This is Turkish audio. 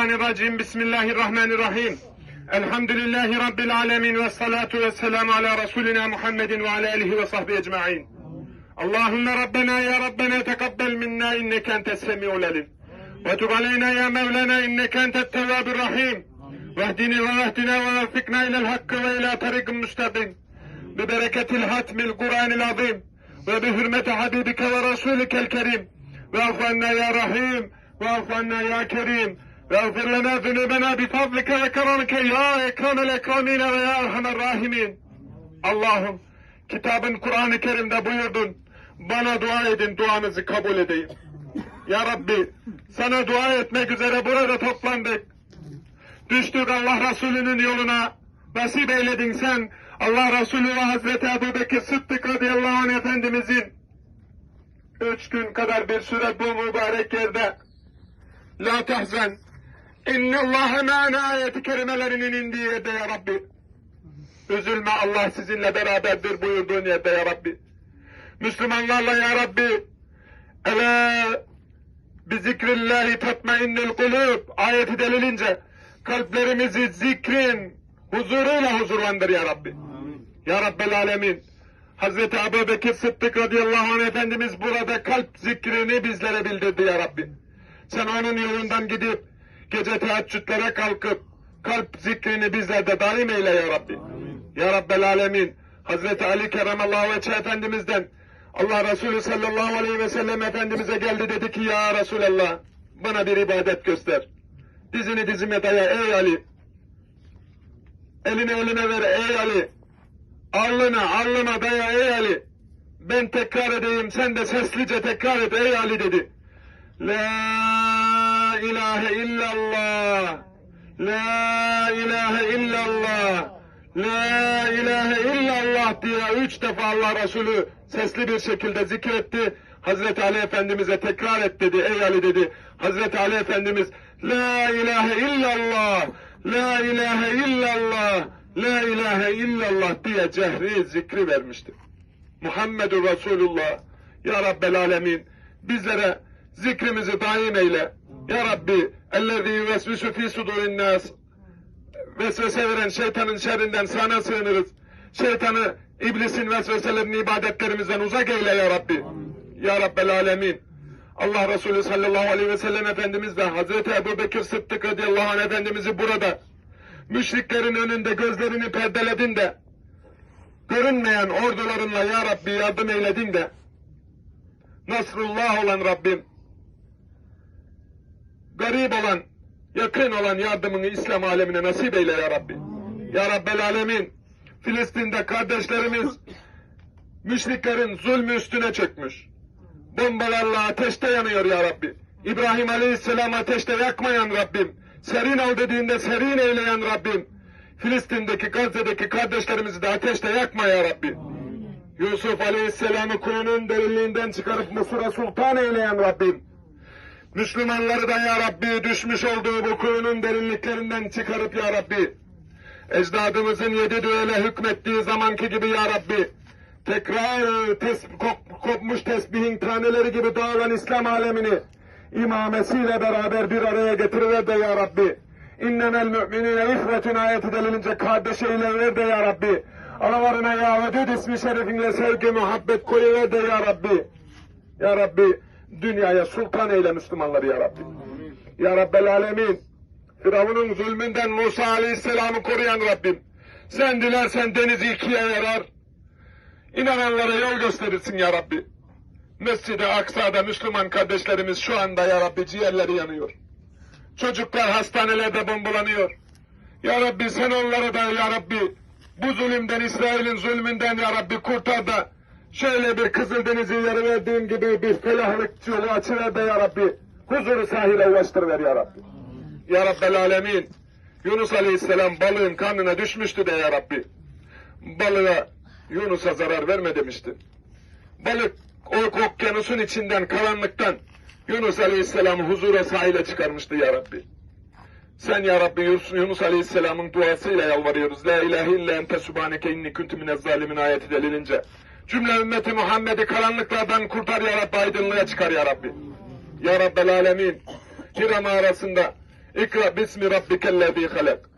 الشيطان الرجيم بسم الله الرحمن الرحيم الحمد لله رب العالمين والصلاة والسلام على رسولنا محمد وعلى آله وصحبه أجمعين اللهم ربنا يا ربنا تقبل منا إنك أنت السميع العليم وتب علينا يا مولانا إنك أنت التواب الرحيم واهدنا واهدنا ووفقنا إلى الحق وإلى طريق مستقيم ببركة الهتم القرآن العظيم وبحرمة حبيبك ورسولك الكريم واعف يا رحيم واعف يا كريم واغفر لنا ذنوبنا بفضلك وكرمك يا اكرم الاكرمين ويا ارحم الراحمين Allah'ım kitabın Kur'an-ı Kerim'de buyurdun. Bana dua edin duanızı kabul edeyim. Ya Rabbi sana dua etmek üzere burada toplandık. Düştük Allah Resulü'nün yoluna. Nasip eyledin sen. Allah Resulü ve Hazreti Ebu Bekir Sıddık radıyallahu anh Efendimizin üç gün kadar bir süre bu mübarek yerde La tehzen İnnallâhe mâne ayeti kerimelerinin indiği yerde ya Rabbi. Üzülme Allah sizinle beraberdir buyurduğun yerde ya Rabbi. Müslümanlarla ya Rabbi. Ele bi zikrillahi tatmainnul kulub ayeti delilince kalplerimizi zikrin huzuruyla huzurlandır ya Rabbi. Ya Rabbel Alemin. Hazreti Ebu Bekir Sıddık radıyallahu anh Efendimiz burada kalp zikrini bizlere bildirdi ya Rabbi. Sen onun yolundan gidip gece teheccüdlere kalkıp kalp zikrini bizlerde daim eyle ya Rabbi. Ya Rabbel Alemin. Hazreti Ali Keremallahu Veçhe Efendimiz'den Allah Resulü sallallahu aleyhi ve sellem Efendimiz'e geldi dedi ki ya Resulallah bana bir ibadet göster. Dizini dizime daya ey Ali. Elini eline ver ey Ali. Alnına alnıma daya ey Ali. Ben tekrar edeyim sen de seslice tekrar et ey Ali dedi. La ilahe illallah. La ilahe illallah. La ilahe illallah diye üç defa Allah Resulü sesli bir şekilde zikretti. Hazreti Ali Efendimiz'e tekrar et dedi. Ey Ali dedi. Hazreti Ali Efendimiz La ilahe illallah. La ilahe illallah. La ilahe illallah diye cehri zikri vermişti. Muhammedur Resulullah. Ya Rabbel Alemin. Bizlere zikrimizi daim eyle. Ya Rabbi. Ellezî yuvesvisu fî sudurin nas. Vesvese veren şeytanın şerrinden sana sığınırız. Şeytanı, iblisin vesveselerini ibadetlerimizden uzak eyle ya Rabbi. Ya Rabbel Alemin. Allah Resulü sallallahu aleyhi ve sellem Efendimiz ve Hazreti Ebu Bekir Sıddık radıyallahu anh Efendimiz'i burada müşriklerin önünde gözlerini perdeledin de görünmeyen ordularınla ya Rabbi yardım eyledin de Nasrullah olan Rabbim garip olan yakın olan yardımını İslam alemine nasip eyle ya Rabbi. Ya Rabbel Alemin Filistin'de kardeşlerimiz müşriklerin zulmü üstüne çökmüş. Bombalarla ateşte yanıyor ya Rabbi. İbrahim Aleyhisselam ateşte yakmayan Rabbim. Serin ol dediğinde serin eyleyen Rabbim. Filistin'deki, Gazze'deki kardeşlerimizi de ateşte yakma ya Rabbi. Yusuf Aleyhisselam'ı kuyunun derinliğinden çıkarıp Mısır'a sultan eyleyen Rabbim. Müslümanları da ya Rabbi düşmüş olduğu bu kuyunun derinliklerinden çıkarıp ya Rabbi. Ecdadımızın yedi düğele hükmettiği zamanki gibi ya Rabbi. Tekrar tes kop kopmuş tesbihin taneleri gibi dağılan İslam alemini imamesiyle beraber bir araya getiriver de ya Rabbi. İnnemel müminine ihvetün ayeti delilince kardeş eylever de ya Rabbi. Aralarına ya Vedud ismi şerifinle sevgi muhabbet koyuver de ya Rabbi. Ya Rabbi dünyaya sultan eyle Müslümanları ya Rabbi. Ya Rabbel Alemin. Firavun'un zulmünden Musa Aleyhisselam'ı koruyan Rabbim. Sen dilersen denizi ikiye yarar. İnananlara yol gösterirsin ya Rabbi. Mescid-i Aksa'da Müslüman kardeşlerimiz şu anda ya Rabbi ciğerleri yanıyor. Çocuklar hastanelerde bombalanıyor. Ya Rabbi sen onları da ya Rabbi bu zulümden İsrail'in zulmünden ya Rabbi kurtar da şöyle bir Kızıldeniz'i yarı verdiğim gibi bir felahlık yolu açıver de ya Rabbi. Huzuru sahile ulaştırıver ya Rabbi. Ya Rabbel Alemin. Yunus Aleyhisselam balığın karnına düşmüştü de ya Rabbi. Balığa Yunus'a zarar verme demişti. Balık o okyanusun içinden karanlıktan Yunus Aleyhisselam'ı huzura sahile çıkarmıştı ya Rabbi. Sen ya Rabbi Yunus Aleyhisselam'ın duasıyla yalvarıyoruz. La ilahe illa ente subhaneke inni kuntu minez zalimin ayeti delilince. Cümle ümmeti Muhammed'i karanlıklardan kurtar ya Rabbi aydınlığa çıkar ya Rabbi. Ya Rabbel Alemin. Hira mağarasında İkra bismi rabbikellezi halak.